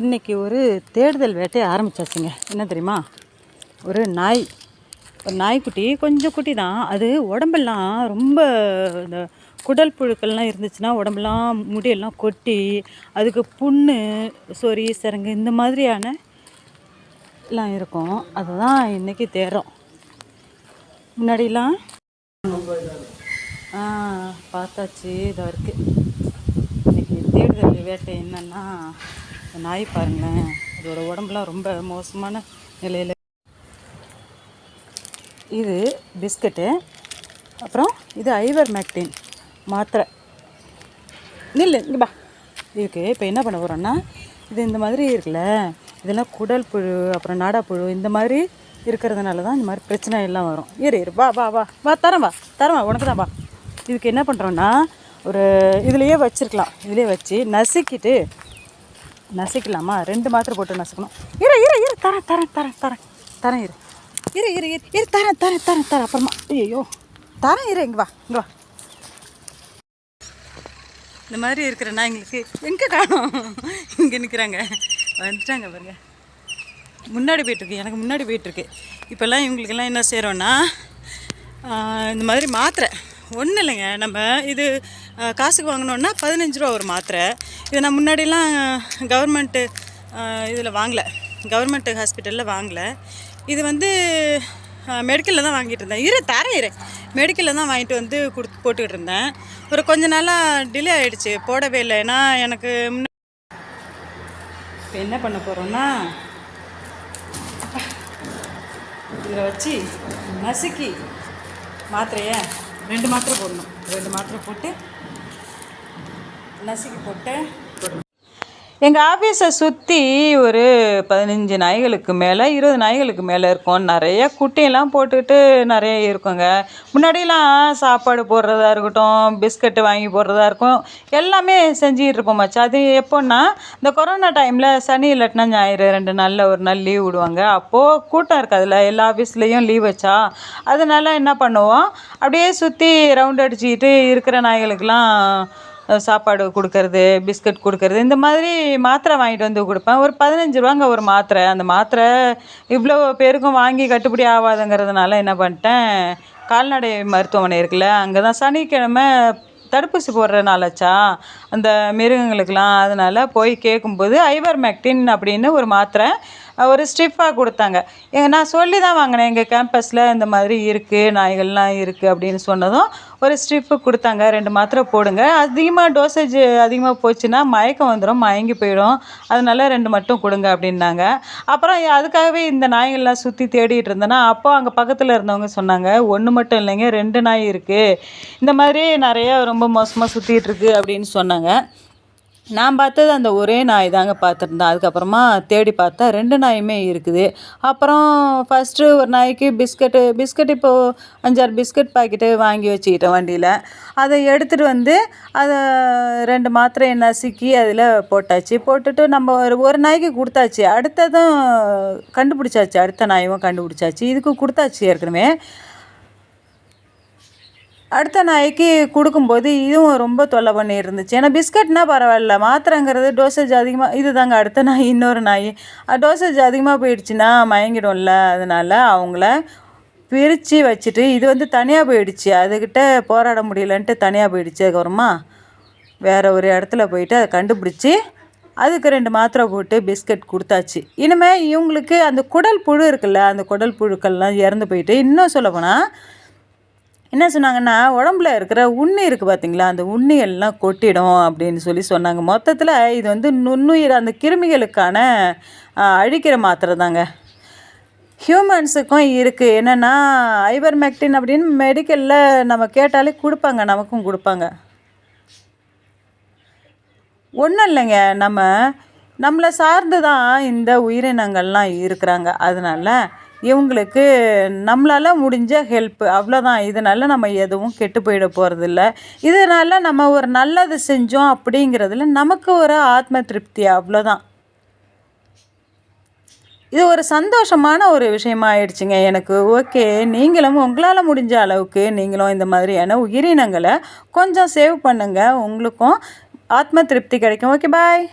இன்றைக்கி ஒரு தேடுதல் வேட்டையை ஆரம்பிச்சாச்சுங்க. என்ன தெரியுமா? ஒரு நாய். ஒரு நாய்க்குட்டி கொஞ்சம் குட்டி தான். அது உடம்பெல்லாம் ரொம்ப இந்த குடல் புழுக்கள்லாம் இருந்துச்சுன்னா உடம்பெல்லாம் முடியெல்லாம் கொட்டி அதுக்கு புண்ணு சொறி சரங்கு இந்த மாதிரியான எல்லாம் இருக்கும். அதுதான் இன்றைக்கி தேடுறோம். முன்னாடிலாம் ஆ பார்த்தாச்சு. இதாக இருக்குது இன்றைக்கி தேடுதல் வேட்டை என்னென்னா நாய் பாருங்களேன் அதோட உடம்புலாம் ரொம்ப மோசமான நிலையில் இது பிஸ்கட்டு அப்புறம் இது ஐவர் மேக்டின் மாத்திரை. நில்லு இங்கே பா. இருக்கு இப்போ என்ன பண்ண போகிறோன்னா இது இந்த மாதிரி இருக்குல்ல இதெல்லாம் குடல் புழு அப்புறம் நாடாப்புழு இந்த மாதிரி இருக்கிறதுனால தான் இந்த மாதிரி பிரச்சனை எல்லாம் வரும். இரு இரு வா வா வா வா தரேன் வா தரேன் வா உனக்கு தான் வா. இதுக்கு என்ன பண்ணுறோன்னா ஒரு இதுலேயே வச்சுருக்கலாம் இதுலேயே வச்சு நசுக்கிட்டு நசுக்கலாமா? ரெண்டு மாத்திரை போட்டு நசுக்கணும். இரு இரு இரு தரேன் தரேன் தரேன் தரேன். தரேன் இரு. இரு இரு இரு இரு தரேன் தரேன் தரேன் தரேன். அப்புறமா ஐயோ தரேன் இரு இங்கே வா இங்கே வா. இந்த மாதிரி இருக்கிற நாய்ங்களுக்கு எங்கே காணும்? இங்கே நிற்கிறாங்க வந்துட்டாங்க பாருங்க. முன்னாடி போயிட்டுருக்கு. எனக்கு முன்னாடி போயிட்டுருக்கு. இப்போல்லாம் இவங்களுக்கெல்லாம் என்ன செய்கிறோன்னா இந்த மாதிரி மாத்திரை. ஒன்றும் இல்லைங்க. நம்ம இது காசுக்கு வாங்கினோன்னா பதினஞ்சு ரூபா ஒரு மாத்திரை. இதை நான் முன்னாடிலாம் கவர்மெண்ட்டு இதில் வாங்கலை. கவர்மெண்ட்டு ஹாஸ்பிட்டலில் வாங்கலை. இது வந்து மெடிக்கலில் தான் வாங்கிட்டு இருந்தேன். இரு தரேன் இரு. மெடிக்கலில் தான் வாங்கிட்டு வந்து கொடுத்து போட்டுக்கிட்டு இருந்தேன். ஒரு கொஞ்ச நாளாக டிலே ஆகிடுச்சு போடவே இல்லை. ஏன்னா எனக்கு முன்ன இப்போ என்ன பண்ண போகிறோன்னா இதில் வச்சு நசுக்கி மாத்திரையை ரெண்டு மாத்திரை போடணும். ரெண்டு மாத்திரை போட்டு நசுக்கி போட்டு எங்கள் ஆஃபீஸை சுற்றி ஒரு பதினஞ்சு நாய்களுக்கு மேலே இருபது நாய்களுக்கு மேலே இருக்கும். நிறைய குட்டியெல்லாம் போட்டுக்கிட்டு நிறைய இருக்குங்க. முன்னாடிலாம் சாப்பாடு போடுறதா இருக்கட்டும் பிஸ்கட்டு வாங்கி போடுறதா இருக்கும். எல்லாமே செஞ்சுக்கிட்டு இருப்போம் மச்சான். அது எப்போன்னா இந்த கொரோனா டைமில் சனி இல்லாட்டினா ஞாயிறு ரெண்டு நாளில் ஒரு நாள் லீவ் விடுவாங்க. அப்போது கூட்டம் இருக்காதுல்ல எல்லா ஆஃபீஸ்லேயும் லீவ் வச்சா. அதனால என்ன பண்ணுவோம்? அப்படியே சுற்றி ரவுண்ட் அடிச்சுக்கிட்டு இருக்கிற நாய்களுக்கெல்லாம் சாப்பாடு கொடுக்கறது பிஸ்கட் கொடுக்கறது இந்த மாதிரி மாத்திரை வாங்கிட்டு வந்து கொடுப்பேன். ஒரு பதினஞ்சு ரூபாங்க ஒரு மாத்திரை. அந்த மாத்திரை இவ்வளோ பேருக்கும் வாங்கி கட்டுப்படி ஆகாதுங்கிறதுனால என்ன பண்ணிட்டேன் கால்நடை மருத்துவமனை இருக்குல்ல அங்கே தான் சனிக்கிழமை தடுப்பூசி போடுற நாளாச்சா அந்த மிருகங்களுக்கெலாம் அதனால் போய் கேட்கும்போது ஐவர் மேக்டின் அப்படின்னு ஒரு மாத்திரை ஒரு ஸ்டிஃபாக கொடுத்தாங்க. நான் சொல்லி தான் வாங்கினேன். எங்கள் கேம்பஸில் இந்த மாதிரி இருக்குது நாய்கள்லாம் இருக்குது அப்படின்னு சொன்னதும் ஒரு ஸ்ட்ரிப்பு கொடுத்தாங்க. ரெண்டு மாத்திரை போடுங்க. அதிகமாக டோசேஜ் அதிகமாக போச்சுன்னா மயக்கம் வந்துடும் மயங்கி போயிடும். அதனால ரெண்டு மட்டும் கொடுங்க அப்படின்னாங்க. அப்புறம் அதுக்காகவே இந்த நாய்கள்லாம் சுற்றி தேடிட்டு இருந்தேன்னா அப்போ அங்கே பக்கத்தில் இருந்தவங்க சொன்னாங்க ஒன்று மட்டும் இல்லைங்க ரெண்டு நாய் இருக்குது இந்த மாதிரி நிறைய ரொம்ப மோசமாக சுற்றிட்டு இருக்குது அப்படின்னு சொன்னாங்க. நான் பார்த்தது அந்த ஒரே நாய் தாங்க பார்த்துருந்தேன். அதுக்கப்புறமா தேடி பார்த்தா ரெண்டு நாயுமே இருக்குது. அப்புறம் ஃபஸ்ட்டு ஒரு நாய்க்கு பிஸ்கட்டு பிஸ்கட் இப்போது அஞ்சாறு பிஸ்கட் பாக்கெட்டு வாங்கி வச்சுக்கிட்டேன் வண்டியில். அதை எடுத்துகிட்டு வந்து அதை ரெண்டு மாத்திரையை நசுக்கி அதில் போட்டாச்சு. போட்டுட்டு நம்ம ஒரு ஒரு நாய்க்கு கொடுத்தாச்சு. அடுத்ததும் கண்டுபிடிச்சாச்சு. அடுத்த நாயும் கண்டுபிடிச்சாச்சு. இதுக்கு கொடுத்தாச்சு ஏற்கனவே. அடுத்த நாய்க்கு கொடுக்கும்போது இதுவும் ரொம்ப தொல்லை பண்ணி இருந்துச்சு ஏன்னா பிஸ்கட்னால் பரவாயில்ல மாத்திரைங்கிறது டோசேஜ் அதிகமாக இது தாங்க அடுத்த நாய் இன்னொரு நாய். டோசேஜ் அதிகமாக போயிடுச்சுன்னா மயங்கிடும்ல அதனால் அவங்கள பிரித்து வச்சுட்டு இது வந்து தனியாக போயிடுச்சு. அதுக்கிட்ட போராட முடியலன்ட்டு தனியாக போயிடுச்சு. அதுக்கப்புறமா வேறு ஒரு இடத்துல போயிட்டு அதை கண்டுபிடிச்சி அதுக்கு ரெண்டு மாத்திரை போட்டு பிஸ்கட் கொடுத்தாச்சு. இனிமேல் இவங்களுக்கு அந்த குடல் புழு இருக்குல்ல அந்த குடல் புழுக்கள்லாம் இறந்து போயிட்டு இன்னும் சொல்லப்போனால் என்ன சொன்னாங்கன்னா உடம்புல இருக்கிற உண்ணி இருக்குது பார்த்தீங்களா அந்த உண்ணியெல்லாம் கொட்டிடும் அப்படின்னு சொல்லி சொன்னாங்க. மொத்தத்தில் இது வந்து நுண்ணுயிர் அந்த கிருமிகளுக்கான அழிக்கிற மாத்திரை தாங்க. ஹியூமன்ஸுக்கும் இருக்குது என்னென்னா ஐபர்மெக்டின் அப்படின்னு மெடிக்கலில் நம்ம கேட்டாலே கொடுப்பாங்க நமக்கும் கொடுப்பாங்க. ஒன்றும் இல்லைங்க. நம்ம நம்மளை சார்ந்து தான் இந்த உயிரினங்கள்லாம் இருக்கிறாங்க. அதனால இவங்களுக்கு நம்மளால் முடிஞ்ச ஹெல்ப்பு அவ்வளோதான் இதனால் நம்ம எதுவும் கெட்டு போயிட போகிறதில்ல இதனால் நம்ம ஒரு நல்லது செஞ்சோம் அப்படிங்கிறதுல நமக்கு ஒரு ஆத்ம திருப்தி. அவ்வளோதான் இது ஒரு சந்தோஷமான ஒரு விஷயமா ஆயிடுச்சுங்க எனக்கு. ஓகே நீங்களும் உங்களால் முடிஞ்ச அளவுக்கு நீங்களும் இந்த மாதிரியான உயிரினங்களை கொஞ்சம் சேவ் பண்ணுங்கள் உங்களுக்கும் ஆத்ம திருப்தி கிடைக்கும். Okay bye